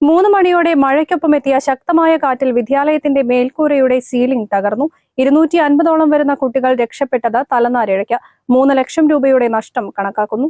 മൂന്ന് മണിയോടെ മഴയ്ക്കൊപ്പം എത്തിയ ശക്തമായ കാറ്റിൽ വിദ്യാലയത്തിന്റെ മേൽക്കൂരയുടെ സീലിംഗ് തകർന്നു. ഇരുന്നൂറ്റി അൻപതോളം വരുന്ന കുട്ടികൾ രക്ഷപ്പെട്ടത് തലനാരിഴയ്ക്ക്. മൂന്ന് ലക്ഷം രൂപയുടെ നഷ്ടം കണക്കാക്കുന്നു.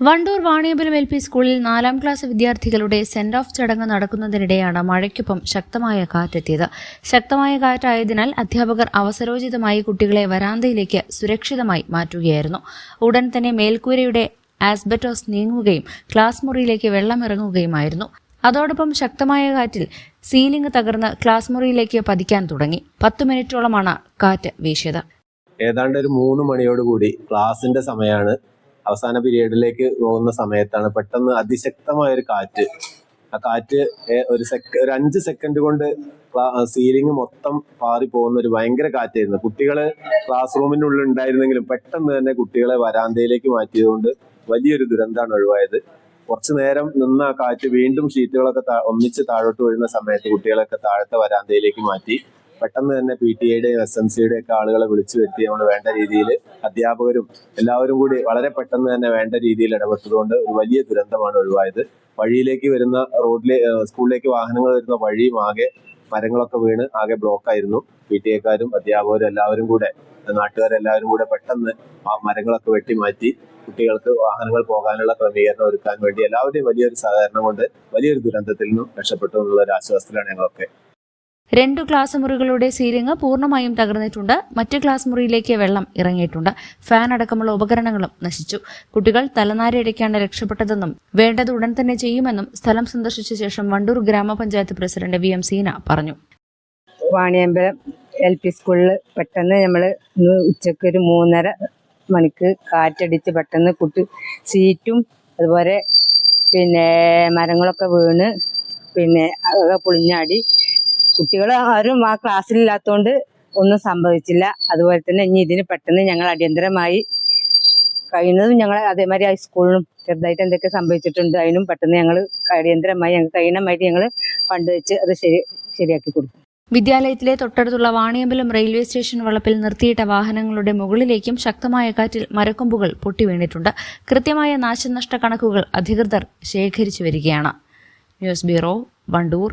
വണ്ടൂർ വാണിയമ്പലം എൽ പി സ്കൂളിൽ നാലാം ക്ലാസ് വിദ്യാർത്ഥികളുടെ സെൻഡ് ഓഫ് ചടങ്ങ് നടക്കുന്നതിനിടെയാണ് മഴയ്ക്കൊപ്പം ശക്തമായ കാറ്റെത്തിയത്. ശക്തമായ കാറ്റായതിനാൽ അധ്യാപകർ അവസരോചിതമായി കുട്ടികളെ വരാന്തയിലേക്ക് സുരക്ഷിതമായി മാറ്റുകയായിരുന്നു. ഉടൻ തന്നെ മേൽക്കൂരയുടെ ആസ്ബറ്റോസ് നീങ്ങുകയും ക്ലാസ് മുറിയിലേക്ക് വെള്ളമിറങ്ങുകയുമായിരുന്നു. അതോടൊപ്പം ശക്തമായ കാറ്റിൽ സീലിംഗ് തകർന്ന് ക്ലാസ് മുറിയിലേക്ക് പതിക്കാൻ തുടങ്ങി. പത്തു മിനിറ്റോളമാണ് കാറ്റ് വീശിയത്. ഏതാണ്ട് ഒരു മൂന്ന് മണിയോടുകൂടി ക്ലാസിന്റെ സമയമാണ് അവസാന പീരീഡിലേക്ക് പോകുന്ന സമയത്താണ് പെട്ടെന്ന് അതിശക്തമായ ഒരു കാറ്റ്. ആ കാറ്റ് ഒരു സെക്ക ഒരു അഞ്ച് സെക്കൻഡ് കൊണ്ട് സീലിംഗ് മൊത്തം പാറി പോകുന്ന ഒരു ഭയങ്കര കാറ്റായിരുന്നു. കുട്ടികൾ ക്ലാസ് റൂമിന്റെ ഉള്ളിൽ ഉണ്ടായിരുന്നെങ്കിലും പെട്ടെന്ന് തന്നെ കുട്ടികളെ വരാന്തയിലേക്ക് മാറ്റിയതുകൊണ്ട് വലിയൊരു ദുരന്തമാണ് ഒഴിവായത്. കുറച്ചു നേരം നിന്ന് ആ കാറ്റ് വീണ്ടും ഷീറ്റുകളൊക്കെ ഒന്നിച്ച് താഴോട്ട് വീഴുന്ന സമയത്ത് കുട്ടികളൊക്കെ താഴത്തെ വരാന്തയിലേക്ക് മാറ്റി. പെട്ടെന്ന് തന്നെ പി ടി എയുടെയും എസ് എം സിയുടെയും ഒക്കെ ആളുകളെ വിളിച്ചു വരുത്തി നമ്മൾ വേണ്ട രീതിയിൽ അധ്യാപകരും എല്ലാവരും കൂടി വളരെ പെട്ടെന്ന് തന്നെ വേണ്ട രീതിയിൽ ഇടപെട്ടതുകൊണ്ട് ഒരു വലിയ ദുരന്തമാണ് ഒഴിവായത്. വഴിയിലേക്ക് വരുന്ന റോഡിലെ സ്കൂളിലേക്ക് വാഹനങ്ങൾ വരുന്ന വഴിയും ആകെ മരങ്ങളൊക്കെ വീണ് ആകെ ബ്ലോക്ക് ആയിരുന്നു പി ടി എക്കാരും അധ്യാപകരും എല്ലാവരും കൂടെ നാട്ടുകാരെല്ലാവരും കൂടെ പെട്ടെന്ന് ആ മരങ്ങളൊക്കെ വെട്ടി മാറ്റി കുട്ടികൾക്ക് വാഹനങ്ങൾ പോകാനുള്ള ക്രമീകരണം ഒരുക്കാൻ വേണ്ടി എല്ലാവരുടെയും വലിയൊരു സഹകരണം കൊണ്ട് വലിയൊരു ദുരന്തത്തിൽ നിന്നും രക്ഷപ്പെട്ടു എന്നുള്ള ഒരു ആശ്വാസത്തിലാണ് ഞങ്ങളൊക്കെ രണ്ടു ക്ലാസ് മുറികളുടെ സീലിംഗ് പൂർണമായും തകർന്നിട്ടുണ്ട്. മറ്റു ക്ലാസ് മുറിയിലേക്ക് വെള്ളം ഇറങ്ങിയിട്ടുണ്ട്. ഫാൻ അടക്കമുള്ള ഉപകരണങ്ങളും നശിച്ചു. കുട്ടികൾ തലനാരിഴയ്ക്കാണ് രക്ഷപ്പെട്ടതെന്നും വേണ്ടത് ഉടൻ തന്നെ ചെയ്യുമെന്നും സ്ഥലം സന്ദർശിച്ച ശേഷം വണ്ടൂർ ഗ്രാമപഞ്ചായത്ത് പ്രസിഡന്റ് വി എം സീന പറഞ്ഞു. വാണിയമ്പലം എൽ പി സ്കൂളിൽ പെട്ടെന്ന് നമ്മൾ ഇന്ന് ഉച്ചയ്ക്ക് ഒരു മൂന്നര മണിക്ക് കാറ്റടിച്ച് പെട്ടെന്ന് കുട്ടി സീറ്റും അതുപോലെ പിന്നെ മരങ്ങളൊക്കെ വീണ് പിന്നെ അതൊക്കെ പൊളിഞ്ഞാടി കുട്ടികൾ ആരും ആ ക്ലാസ്സിലില്ലാത്തതുകൊണ്ട് ഒന്നും സംഭവിച്ചില്ല. അതുപോലെ തന്നെ ഇനി ഇതിന് പെട്ടെന്ന് ഞങ്ങൾ അടിയന്തരമായി കഴിയുന്നതും ഞങ്ങൾ അതേമാതിരി ഹൈസ്കൂളിലും ചെറുതായിട്ട് എന്തൊക്കെ സംഭവിച്ചിട്ടുണ്ട് അതിനും പെട്ടെന്ന് ഞങ്ങൾ അടിയന്തരമായി ഞങ്ങൾ കഴിയണമായിട്ട് ഞങ്ങൾ ഫണ്ട് വെച്ച് അത് ശരി ശരിയാക്കി കൊടുക്കും. വിദ്യാലയത്തിലെ തൊട്ടടുത്തുള്ള വാണിയമ്പലം റെയിൽവേ സ്റ്റേഷൻ വളപ്പിൽ നിർത്തിയിട്ട വാഹനങ്ങളുടെ മുകളിലേക്കും ശക്തമായ കാറ്റിൽ മരക്കൊമ്പുകൾ പൊട്ടി വീണിട്ടുണ്ട് കൃത്യമായ നാശനഷ്ട കണക്കുകൾ അധികൃതർ ശേഖരിച്ചു വരികയാണ്. News bureau Wandoor.